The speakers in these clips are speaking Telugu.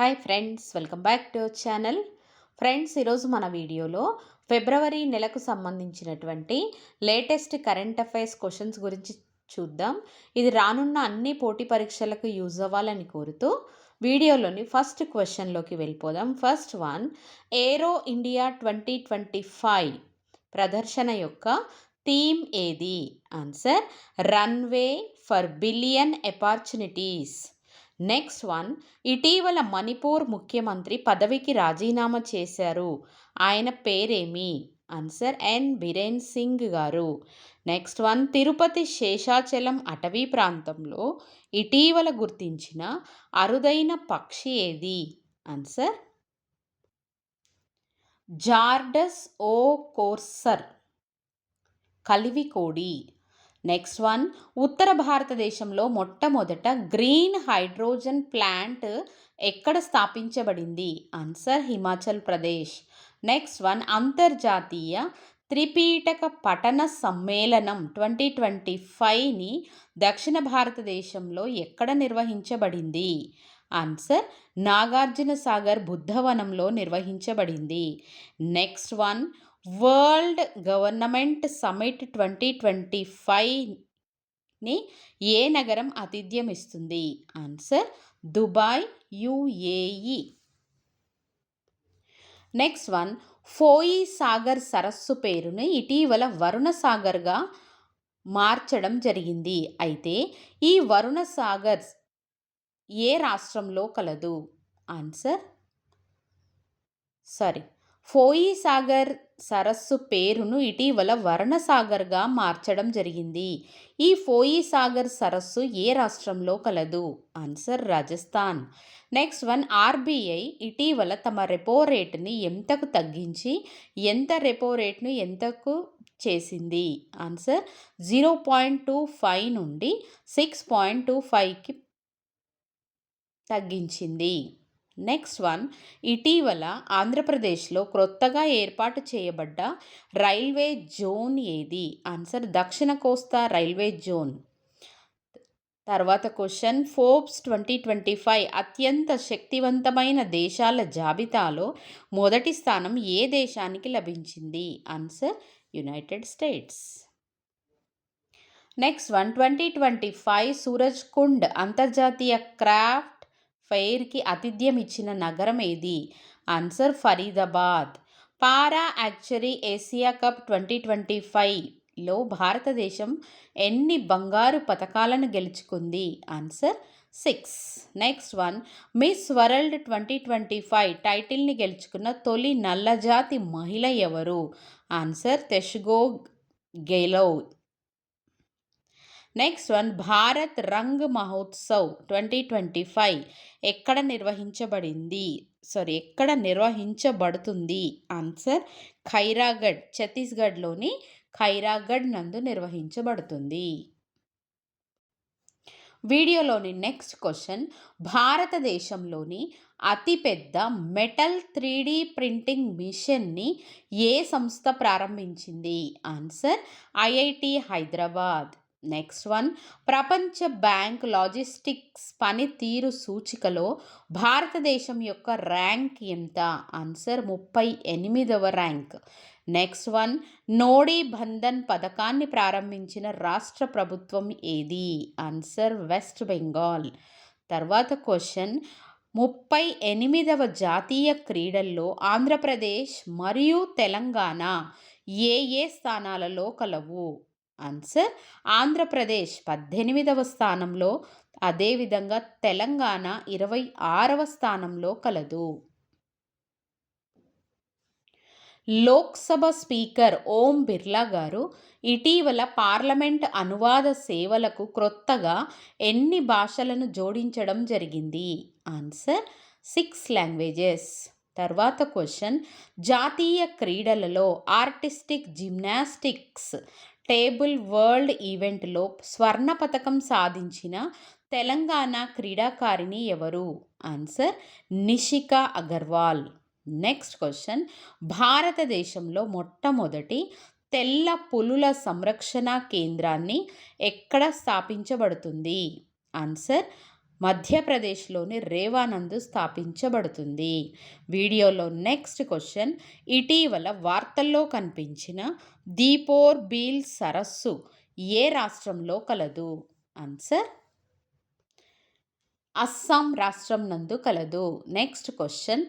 Hi friends welcome back to channel. Friends ఈరోజు మన వీడియోలో ఫిబ్రవరి నెలకు సంబంధించినటువంటి లేటెస్ట్ కరెంట్ అఫైర్స్ క్వశ్చన్స్ గురించి చూద్దాం. ఇది రానున్న అన్ని పోటీ పరీక్షలకు యూజ్ అవ్వాలని కోరుతూ వీడియోలోని ఫస్ట్ క్వశ్చన్లోకి వెళ్ళిపోదాం. First one aero India twenty twenty five ప్రదర్శన యొక్క థీమ్ ఏది? Answer runway for billion opportunities. Next one ఇటీవల మణిపూర్ ముఖ్యమంత్రి పదవికి రాజీనామా చేశారు. ఆయన పేరేమి? ఆన్సర్ ఎన్ బిరేన్ సింగ్ గారు. నెక్స్ట్ వన్ తిరుపతి శేషాచలం అటవీ ప్రాంతంలో ఇటీవల గుర్తించిన అరుదైన పక్షి ఏది? ఆన్సర్ జార్డస్ ఓ కోర్సర్ కలివికోడి. నెక్స్ట్ వన్ ఉత్తర భారతదేశంలో మొట్టమొదట గ్రీన్ హైడ్రోజన్ ప్లాంట్ ఎక్కడ స్థాపించబడింది? Answer Himachal Pradesh next one అంతర్జాతీయ త్రిపీటక పఠన సమ్మేళనం ట్వంటీ ట్వంటీ ఫైవ్ని దక్షిణ భారతదేశంలో ఎక్కడ నిర్వహించబడింది? ఆన్సర్ నాగార్జున సాగర్ బుద్ధవనంలో నిర్వహించబడింది. Next one world government summit twenty twenty ఫైవ్ని ఏ నగరం ఆతిథ్యం ఇస్తుంది answer Dubai UAE. Next one Foy Sagar సరస్సు పేరును ఇటీవల వరుణ సాగర్గా మార్చడం జరిగింది. అయితే ఈ వరుణ సాగర్ ఏ రాష్ట్రంలో కలదు? ఆన్సర్? సారీ. ఫోయి సాగర్ సరస్సు పేరును ఇటీవల వర్ణసాగర్గా మార్చడం జరిగింది. ఈ ఫోయి సాగర్ సరస్సు ఏ రాష్ట్రంలో కలదు? Answer Rajasthan. Next one RBI ఇటీవల తమ రెపో రేటుని ఎంతకు తగ్గించి ఎంత రెపో రేట్ను ఎంతకు చేసింది? Answer zero point two five నుండి సిక్స్ పాయింట్ టూ ఫైవ్కి తగ్గించింది. నెక్స్ట్ వన్ ఇటీవల ఆంధ్రప్రదేశ్లో క్రొత్తగా ఏర్పాటు చేయబడ్డ రైల్వే జోన్ ఏది? ఆన్సర్ దక్షిణ కోస్తా రైల్వే జోన్. తర్వాత question Forbes twenty twenty five అత్యంత శక్తివంతమైన దేశాల జాబితాలో మొదటి స్థానం ఏ దేశానికి లభించింది? Answer United States. Next one twenty twenty five Suraj Kund అంతర్జాతీయ క్రాఫ్ట్ ఫెయిర్కి ఆతిథ్యం ఇచ్చిన నగరం ఏది? Answer Faridabad. Para archery Asia cup twenty twenty ఫైవ్లో భారతదేశం ఎన్ని బంగారు పథకాలను గెలుచుకుంది? Answer six. Next one. Miss World twenty twenty five టైటిల్ని గెలుచుకున్న తొలి నల్లజాతి మహిళ ఎవరు? Answer తెష్గో గెలో next one Bharat Rang Mahotsav twenty twenty five ఎక్కడ నిర్వహించబడింది? సారీ ఎక్కడ నిర్వహించబడుతుంది? ఆన్సర్ ఖైరాగఢ్ ఛత్తీస్గఢ్లోని ఖైరాగఢ్ నందు నిర్వహించబడుతుంది. వీడియోలోని నెక్స్ట్ క్వశ్చన్ భారతదేశంలోని అతిపెద్ద మెటల్ త్రీ డి ప్రింటింగ్ మిషన్ని ఏ సంస్థ ప్రారంభించింది? Answer IIT Hyderabad next one ప్రపంచ బ్యాంక్ లాజిస్టిక్స్ పనితీరు సూచికలో భారతదేశం యొక్క ర్యాంక్ ఎంత? ఆన్సర్ ముప్పై ఎనిమిదవ ర్యాంక్. నెక్స్ట్ వన్ నోడీ బంధన్ పథకాన్ని ప్రారంభించిన రాష్ట్ర ప్రభుత్వం ఏది? ఆన్సర్ వెస్ట్ బెంగాల్ తర్వాత క్వశ్చన్ ముప్పై ఎనిమిదవ జాతీయ క్రీడల్లో ఆంధ్రప్రదేశ్ మరియు తెలంగాణ ఏ ఏ స్థానాలలో కలవు? ఆన్సర్ ఆంధ్రప్రదేశ్ పద్దెనిమిదవ స్థానంలో అదేవిధంగా తెలంగాణ ఇరవై ఆరవ స్థానంలో కలదు. లోక్సభ స్పీకర్ ఓం బిర్లా గారు ఇటీవల పార్లమెంట్ అనువాద సేవలకు క్రొత్తగా ఎన్ని భాషలను జోడించడం జరిగింది? ఆన్సర్ సిక్స్ లాంగ్వేజెస్ తర్వాత క్వశ్చన్. జాతీయ క్రీడలలో ఆర్టిస్టిక్ జిమ్నాస్టిక్స్ టేబుల్ వరల్డ్ ఈవెంట్లో స్వర్ణ పథకం సాధించిన తెలంగాణ క్రీడాకారిణి ఎవరు? Answer Nishika Agarwal. Next question. భారతదేశంలో మొట్టమొదటి తెల్ల పులుల సంరక్షణ కేంద్రాన్ని ఎక్కడ స్థాపించబడుతుంది? ఆన్సర్ మధ్యప్రదేశ్లోని రేవానందు స్థాపించబడుతుంది. వీడియోలో నెక్స్ట్ క్వశ్చన్. ఇటీవల వార్తల్లో కనిపించిన దీపోర్ బీల్ సరస్సు ఏ రాష్ట్రంలో కలదు? ఆన్సర్? అస్సాం రాష్ట్రం నందు కలదు. Next question.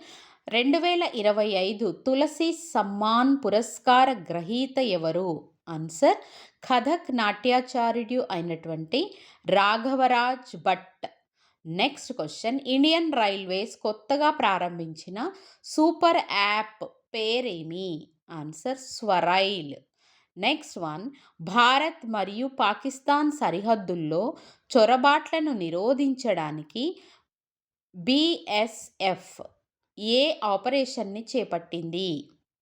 రెండు వేల ఇరవై ఐదు తులసి సమ్మాన్ పురస్కార గ్రహీత ఎవరు? ఆన్సర్. కథక్ నాట్యాచార్యుడు అయినటువంటి Raghavraj Bhatt. Next question Indian railways కొత్తగా ప్రారంభించిన super app పేరేమి? Answer SwaRail next one Bharat మరియు పాకిస్తాన్ సరిహద్దుల్లో చొరబాట్లను నిరోధించడానికి బిఎస్ఎఫ్ ఏ ఆపరేషన్ని చేపట్టింది?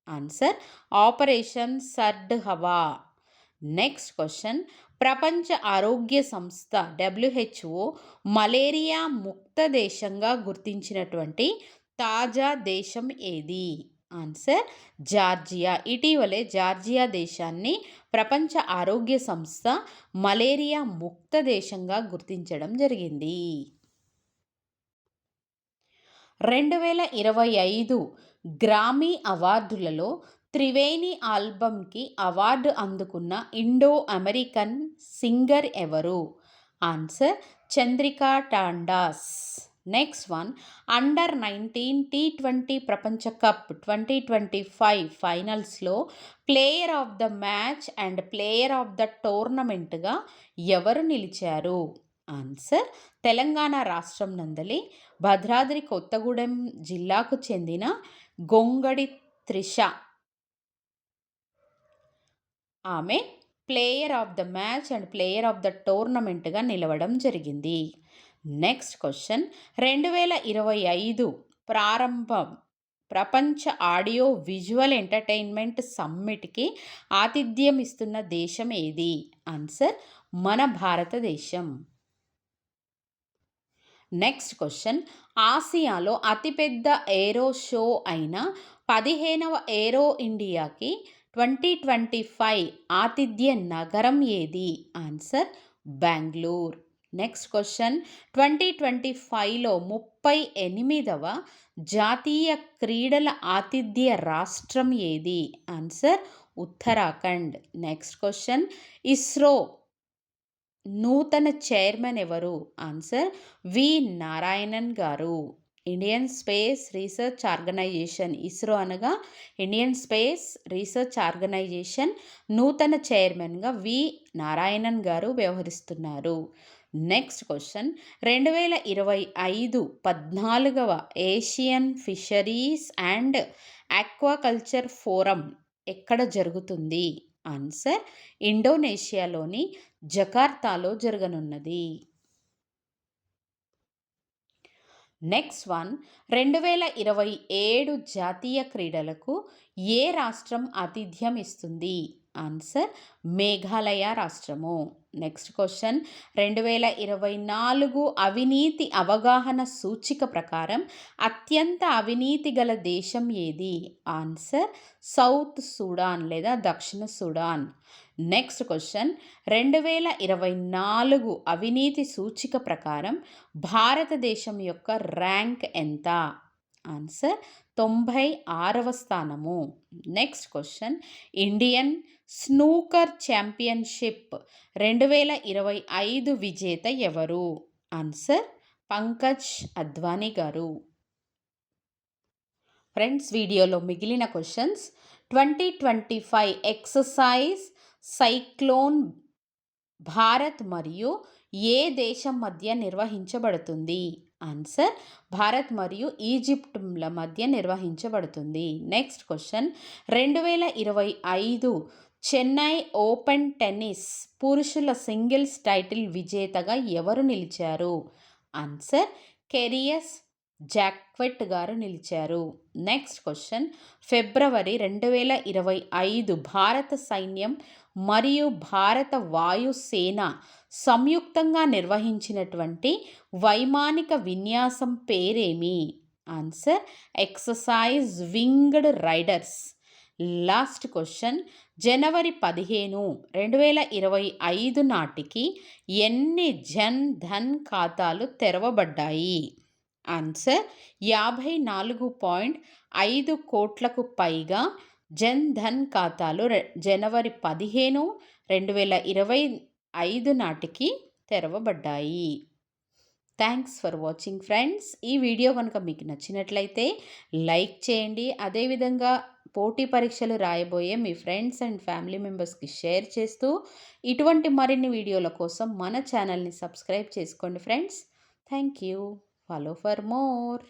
Answer operation Sard Hawa next question ప్రపంచ ఆరోగ్య సంస్థ డబ్ల్యూహెచ్ఓ మలేరియా ముక్త దేశంగా గుర్తించినటువంటి తాజా దేశం ఏది? Answer Georgia. ఇటీవలే జార్జియా దేశాన్ని ప్రపంచ ఆరోగ్య సంస్థ మలేరియా ముక్త దేశంగా గుర్తించడం జరిగింది. రెండు వేల ఇరవై ఐదు గ్రామీ అవార్డులలో త్రివేణి ఆల్బమ్కి అవార్డు అందుకున్న ఇండో అమెరికన్ సింగర్ ఎవరు? Answer Chandrika Tandon. Next one under nineteen T twenty ప్రపంచ cup twenty twenty five ఫైనల్స్లో player of the match and player of the టోర్నమెంట్గా ఎవరు నిలిచారు? ఆన్సర్ తెలంగాణ రాష్ట్రం నందలి భద్రాద్రి కొత్తగూడెం జిల్లాకు చెందిన గొంగడి త్రిష. ఆమె player of the match and player of the టోర్నమెంట్గా నిలవడం జరిగింది. Next question. రెండు వేల ఇరవై ఐదు ప్రారంభం ప్రపంచ ఆడియో విజువల్ ఎంటర్టైన్మెంట్ సమ్మిట్కి ఆతిథ్యం ఇస్తున్న దేశం ఏది? ఆన్సర్ మన భారతదేశం. Next question. ఆసియాలో అతిపెద్ద ఏరో షో అయిన పదిహేనవ ఏరో ఇండియాకి ట్వంటీ ట్వంటీ ఫైవ్ ఆతిథ్య నగరం ఏది? Answer Bengaluru. Next question. Twenty twenty ఫైవ్లో ముప్పై ఎనిమిదవ జాతీయ క్రీడల ఆతిథ్య రాష్ట్రం ఏది? Answer Uttarakhand. Next question. ISRO నూతన చైర్మన్ ఎవరు? ఆన్సర్ వి నారాయణన్ గారు. Indian Space Research Organisation ISRO అనగా ఇండియన్ స్పేస్ రీసెర్చ్ ఆర్గనైజేషన్ నూతన చైర్మన్గా వి. నారాయణన్ గారు వ్యవహరిస్తున్నారు. Next question. రెండు వేల ఇరవై ఐదు పద్నాలుగవ Asian fisheries and aquaculture forum ఎక్కడ జరుగుతుంది? ఆన్సర్ ఇండోనేషియాలోని జకార్తాలో జరగనున్నది. నెక్స్ట్ వన్ రెండు వేల ఇరవై ఏడు జాతీయ క్రీడలకు ఏ రాష్ట్రం ఆతిథ్యం ఇస్తుంది? ఆన్సర్ మేఘాలయ రాష్ట్రము. నెక్స్ట్ క్వశ్చన్ రెండు వేల ఇరవై నాలుగు అవినీతి అవగాహన సూచిక ప్రకారం అత్యంత అవినీతి గల దేశం ఏది? ఆన్సర్ సౌత్ సూడాన్ లేదా దక్షిణ సూడాన్ నెక్స్ట్ క్వశ్చన్ రెండు వేల ఇరవై నాలుగు అవినీతి సూచిక ప్రకారం భారతదేశం యొక్క ర్యాంక్ ఎంత? ఆన్సర్ తొంభై ఆరవ స్థానము. Next question Indian snooker championship రెండు వేల ఇరవై ఐదు విజేత ఎవరు? ఆన్సర్ పంకజ్ అద్వానీ గారు. ఫ్రెండ్స్ వీడియోలో మిగిలిన questions twenty twenty five exercise cyclone Bharat మరియు ఏ దేశం మధ్య నిర్వహించబడుతుంది? ఆన్సర్ భారత్ మరియు ఈజిప్ట్ల మధ్య నిర్వహించబడుతుంది. Next question. రెండు వేల ఇరవై ఐదు చెన్నై ఓపెన్ టెన్నిస్ పురుషుల సింగిల్స్ టైటిల్ విజేతగా ఎవరు నిలిచారు? ఆన్సర్ కెరియస్ జాక్వెట్ గారు నిలిచారు. Next question. ఫిబ్రవరి రెండు వేల ఇరవై ఐదు భారత సైన్యం మరియు భారత వాయుసేన సంయుక్తంగా నిర్వహించినటువంటి వైమానిక విన్యాసం పేరేమి? Answer exercise winged raiders. Last question జనవరి పదిహేను రెండు వేల ఇరవై ఐదు నాటికి ఎన్ని జన్ ధన్ ఖాతాలు తెరవబడ్డాయి? ఆన్సర్ యాభై నాలుగు పాయింట్ ఐదు కోట్లకు పైగా జన్ ధన్ ఖాతాలు జనవరి పదిహేను రెండు వేల ఇరవై ఐదు నాటికి తెరవబడ్డాయి. Thanks for watching friends. ఈ వీడియో కనుక మీకు నచ్చినట్లయితే లైక్ చేయండి. అదేవిధంగా పోటీ పరీక్షలు రాయబోయే మీ ఫ్రెండ్స్ అండ్ ఫ్యామిలీ మెంబర్స్కి షేర్ చేస్తూ ఇటువంటి మరిన్ని వీడియోల కోసం మన ఛానల్ని సబ్స్క్రైబ్ చేసుకోండి friends. Thank you follow for more.